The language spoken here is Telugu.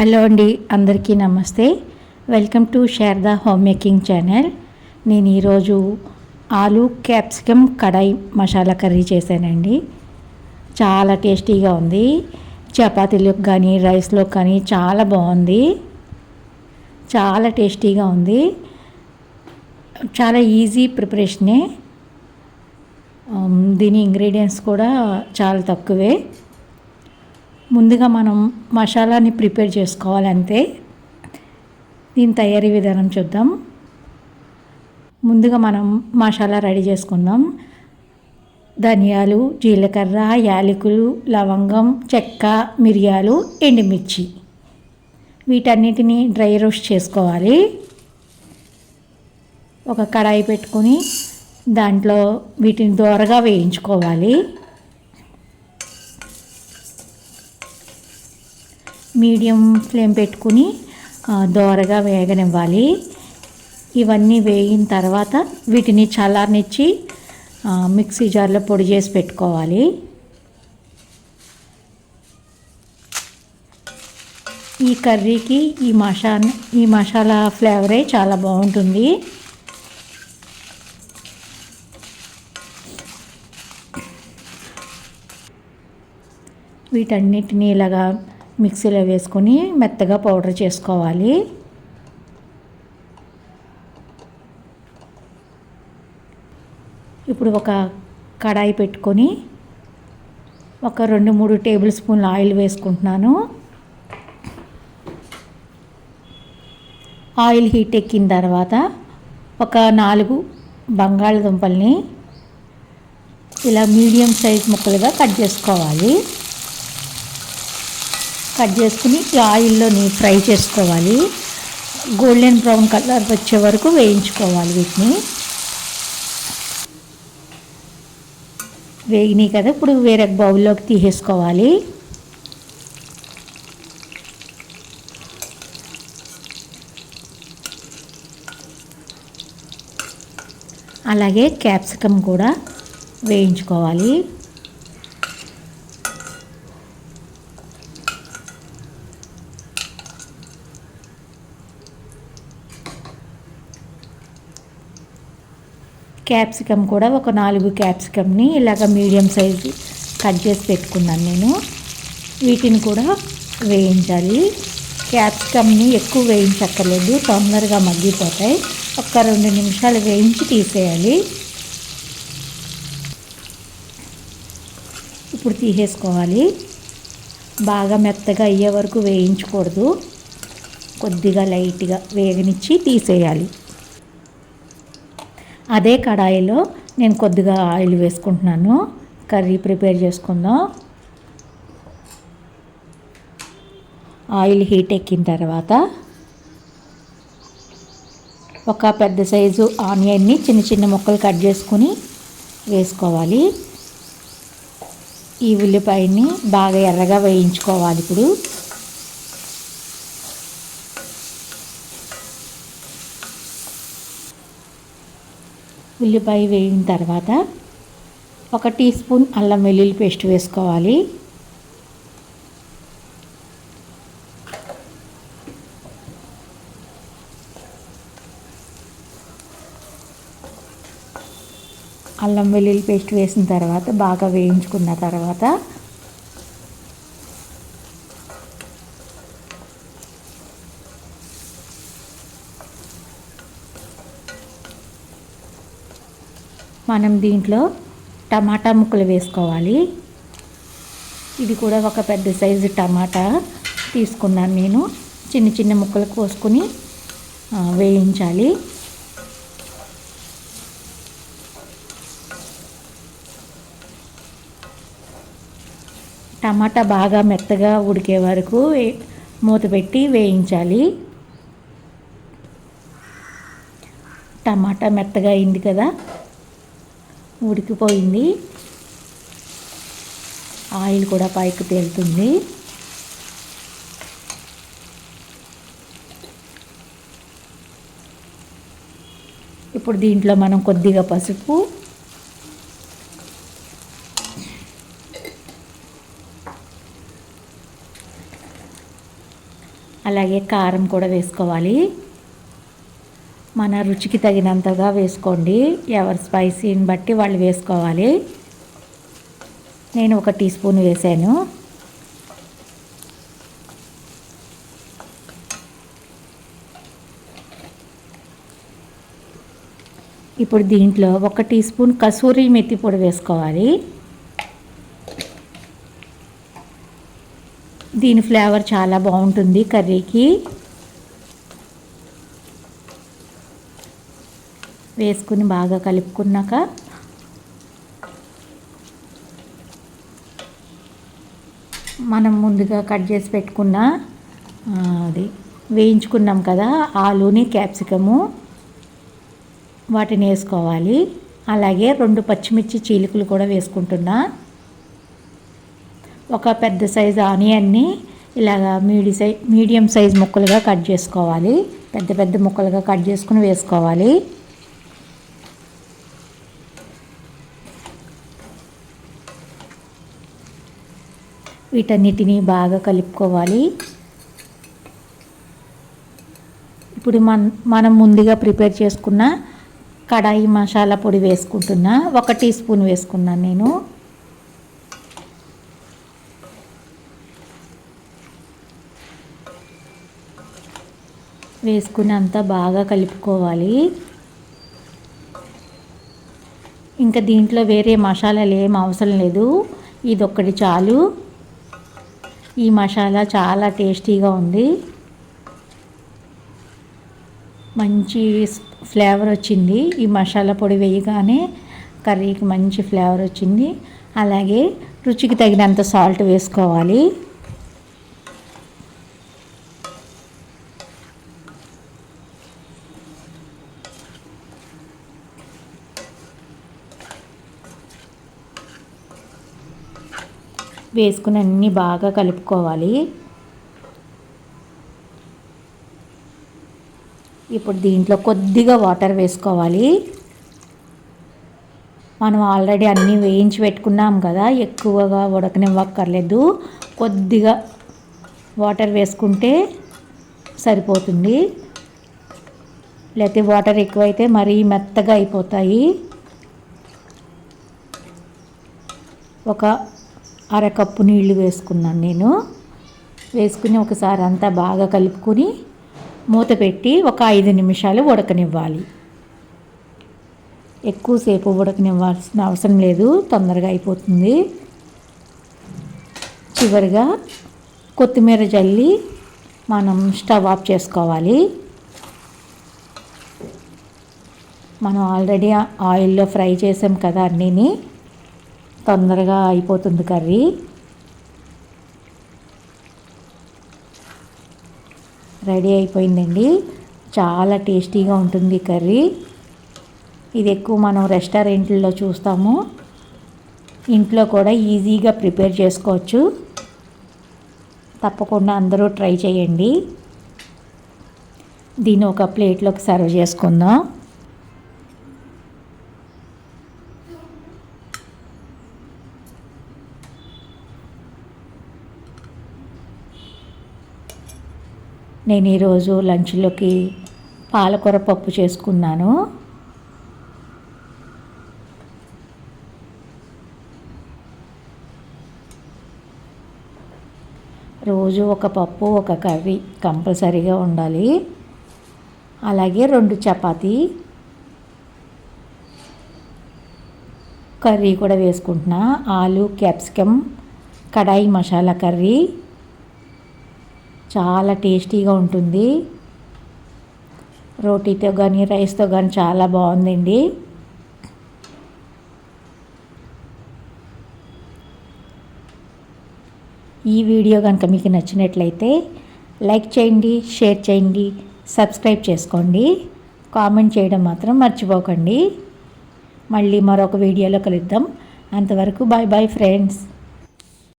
హలో అండి అందరికీ నమస్తే. Welcome to Sharada home making channel. నేను ఈరోజు ఆలు క్యాప్సికమ్ కడాయి మసాలా కర్రీ చేశానండి. చాలా టేస్టీగా ఉంది. చపాతీలకు కానీ రైస్లో కానీ చాలా బాగుంది. చాలా టేస్టీగా ఉంది. చాలా ఈజీ ప్రిపరేషనే. దీని ఇంగ్రీడియంట్స్ కూడా చాలా తక్కువే. ముందుగా మనం మసాలాని ప్రిపేర్ చేసుకోవాలంతే దీని తయారీ విధానం చూద్దాం. ముందుగా మనం మసాలా రెడీ చేసుకుందాం. ధనియాలు జీలకర్ర యాలకులు లవంగం చెక్క మిరియాలు ఎండుమిర్చి. వీటన్నిటిని డ్రై రోస్ట్ చేసుకోవాలి. ఒక కడాయి పెట్టుకొని దాంట్లో వీటిని దోరగా వేయించుకోవాలి. మీడియం ఫ్లేమ్ పెట్టుకుని దోరగా వేగనివ్వాలి. ఇవన్నీ వేగిన తర్వాత వీటిని చల్లారనిచ్చి మిక్సీ జార్లో పొడి చేసి పెట్టుకోవాలి. ఈ కర్రీకి ఈ మసా ఈ మసాలా ఫ్లేవరే చాలా బాగుంటుంది. వీటన్నిటిని ఇలాగా మిక్సీలో వేసుకొని మెత్తగా పౌడర్ చేసుకోవాలి. ఇప్పుడు ఒక కడాయి పెట్టుకొని ఒక రెండు మూడు టేబుల్ స్పూన్ల ఆయిల్ వేసుకుంటున్నాను. ఆయిల్ హీట్ ఎక్కిన తర్వాత ఒక నాలుగు బంగాళదుంపల్ని ఇలా మీడియం సైజ్ ముక్కలుగా కట్ చేసుకోవాలి. కట్ చేసుకుని ఆయిల్లోని ఫ్రై చేసుకోవాలి. గోల్డెన్ బ్రౌన్ కలర్ వచ్చే వరకు వేయించుకోవాలి వీటిని. వేగినాయి కదా ఇప్పుడు వేరే బౌల్లోకి తీసేసుకోవాలి. అలాగే క్యాప్సికమ్ కూడా వేయించుకోవాలి. క్యాప్సికమ్ కూడా ఒక నాలుగు క్యాప్సికమ్ని ఇలాగ మీడియం సైజు కట్ చేసి పెట్టుకున్నాను నేను. వీటిని కూడా వేయించాలి. క్యాప్సికమ్ని ఎక్కువ వేయించక్కర్లేదు తొందరగా మగ్గిపోతాయి. ఒక రెండు నిమిషాలు వేయించి తీసేయాలి. ఇప్పుడు తీసేసుకోవాలి. బాగా మెత్తగా అయ్యే వరకు వేయించకూడదు. కొద్దిగా లైట్గా వేగనిచ్చి తీసేయాలి. అదే కడాయిలో నేను కొద్దిగా ఆయిల్ వేసుకుంటున్నాను. కర్రీ ప్రిపేర్ చేసుకుందాం. ఆయిల్ హీట్ ఎక్కిన తర్వాత ఒక పెద్ద సైజు ఆనియన్ని చిన్న చిన్న ముక్కలు కట్ చేసుకుని వేసుకోవాలి. ఈ ఉల్లిపాయని బాగా ఎర్రగా వేయించుకోవాలి ఇప్పుడు. ఉల్లిపాయ వేగిన తర్వాత ఒక టీ స్పూన్ అల్లం వెల్లుల్లి పేస్ట్ వేసుకోవాలి. అల్లం వెల్లుల్లి పేస్ట్ వేసిన తర్వాత బాగా వేయించుకున్న తర్వాత మనం దీంట్లో టమాటా ముక్కలు వేసుకోవాలి. ఇది కూడా ఒక పెద్ద సైజు టమాటా తీసుకున్నాను నేను. చిన్న చిన్న ముక్కలు కోసుకొని వేయించాలి. టమాటా బాగా మెత్తగా ఉడికే వరకు మూత పెట్టి వేయించాలి. టమాటా మెత్తగా అయింది కదా. ఉడికిపోయింది. ఆయిల్ కూడా పైకి తేలుతుంది. ఇప్పుడు దీంట్లో మనం కొద్దిగా పసుపు అలాగే కారం కూడా వేసుకోవాలి. మన రుచికి తగినంతగా వేసుకోండి. ఎవరి స్పైసీని బట్టి వాళ్ళు వేసుకోవాలి. నేను ఒక టీ స్పూన్ వేసాను. ఇప్పుడు దీంట్లో ఒక టీ స్పూన్ కసూరి మెత్తి పొడి వేసుకోవాలి. దీని ఫ్లేవర్ చాలా బాగుంటుంది కర్రీకి. వేసుకుని బాగా కలుపుకున్నాక మనం ముందుగా కట్ చేసి పెట్టుకున్న అది వేయించుకున్నాం కదా ఆలూని క్యాప్సికము వాటిని వేసుకోవాలి. అలాగే రెండు పచ్చిమిర్చి చీలికలు కూడా వేసుకుంటున్నా. ఒక పెద్ద సైజు ఆనియన్ని ఇలాగా మీడి సై మీడియం సైజ్ ముక్కలుగా కట్ చేసుకోవాలి. పెద్ద పెద్ద ముక్కలుగా కట్ చేసుకుని వేసుకోవాలి. వీటన్నిటిని బాగా కలుపుకోవాలి. ఇప్పుడు మన మనం ముందుగా ప్రిపేర్ చేసుకున్న కడాయి మసాలా పొడి వేసుకుంటున్నా. ఒక టీ స్పూన్ వేసుకున్నాను నేను. వేసుకుని అంతా బాగా కలుపుకోవాలి. ఇంకా దీంట్లో వేరే మసాలాలు ఏం అవసరం లేదు. ఇదొక్కటి చాలు. ఈ మసాలా చాలా టేస్టీగా ఉంది. మంచి ఫ్లేవర్ వచ్చింది. ఈ మసాలా పొడి వేయగానే కర్రీకి మంచి ఫ్లేవర్ వచ్చింది. అలాగే రుచికి తగినంత సాల్ట్ వేసుకోవాలి. వేసుకుని అన్నీ బాగా కలుపుకోవాలి. ఇప్పుడు దీంట్లో కొద్దిగా వాటర్ వేసుకోవాలి. మనం ఆల్రెడీ అన్నీ వేయించి పెట్టుకున్నాం కదా ఎక్కువగా ఉడకనివ్వక్కర్లేదు. కొద్దిగా వాటర్ వేసుకుంటే సరిపోతుంది. లేకపోతే వాటర్ ఎక్కువైతే మరీ మెత్తగా అయిపోతాయి. ఒక అరకప్పు నీళ్ళు వేసుకున్నాను నేను. వేసుకుని ఒకసారి అంతా బాగా కలుపుకొని మూత పెట్టి ఒక ఐదు నిమిషాలు ఉడకనివ్వాలి. ఎక్కువసేపు ఉడకనివ్వాల్సిన అవసరం లేదు తొందరగా అయిపోతుంది. చివరిగా కొత్తిమీర జల్లి మనం స్టవ్ ఆఫ్ చేసుకోవాలి. మనం ఆల్రెడీ ఆయిల్లో ఫ్రై చేసాం కదా అన్నీని. తొందరగా అయిపోతుంది కర్రీ. రెడీ అయిపోయిందండి. చాలా టేస్టీగా ఉంటుంది కర్రీ. ఇది ఎక్కువ మనం రెస్టారెంట్లో చూస్తాము. ఇంట్లో కూడా ఈజీగా ప్రిపేర్ చేసుకోవచ్చు. తప్పకుండా అందరూ ట్రై చేయండి. దీన్ని ఒక ప్లేట్లోకి సర్వ్ చేసుకుందాం. నేను ఈరోజు లంచ్లోకి పాలకూర పప్పు చేసుకున్నాను. రోజు ఒక పప్పు ఒక కర్రీ కంపల్సరీగా ఉండాలి. అలాగే రెండు చపాతీ కర్రీ కూడా వేసుకుంటున్నా. ఆలు క్యాప్సికమ్ కడాయి మసాలా కర్రీ చాలా టేస్టీగా ఉంటుంది. రోటీతో కానీ రైస్తో కానీ చాలా బాగుందండి. ఈ వీడియో కనుక మీకు నచ్చినట్లయితే లైక్ చేయండి షేర్ చేయండి సబ్స్క్రైబ్ చేసుకోండి. కామెంట్ చేయడం మాత్రం మర్చిపోకండి. మళ్ళీ మరొక వీడియోలో కలుద్దాం. అంతవరకు బాయ్ బాయ్ ఫ్రెండ్స్.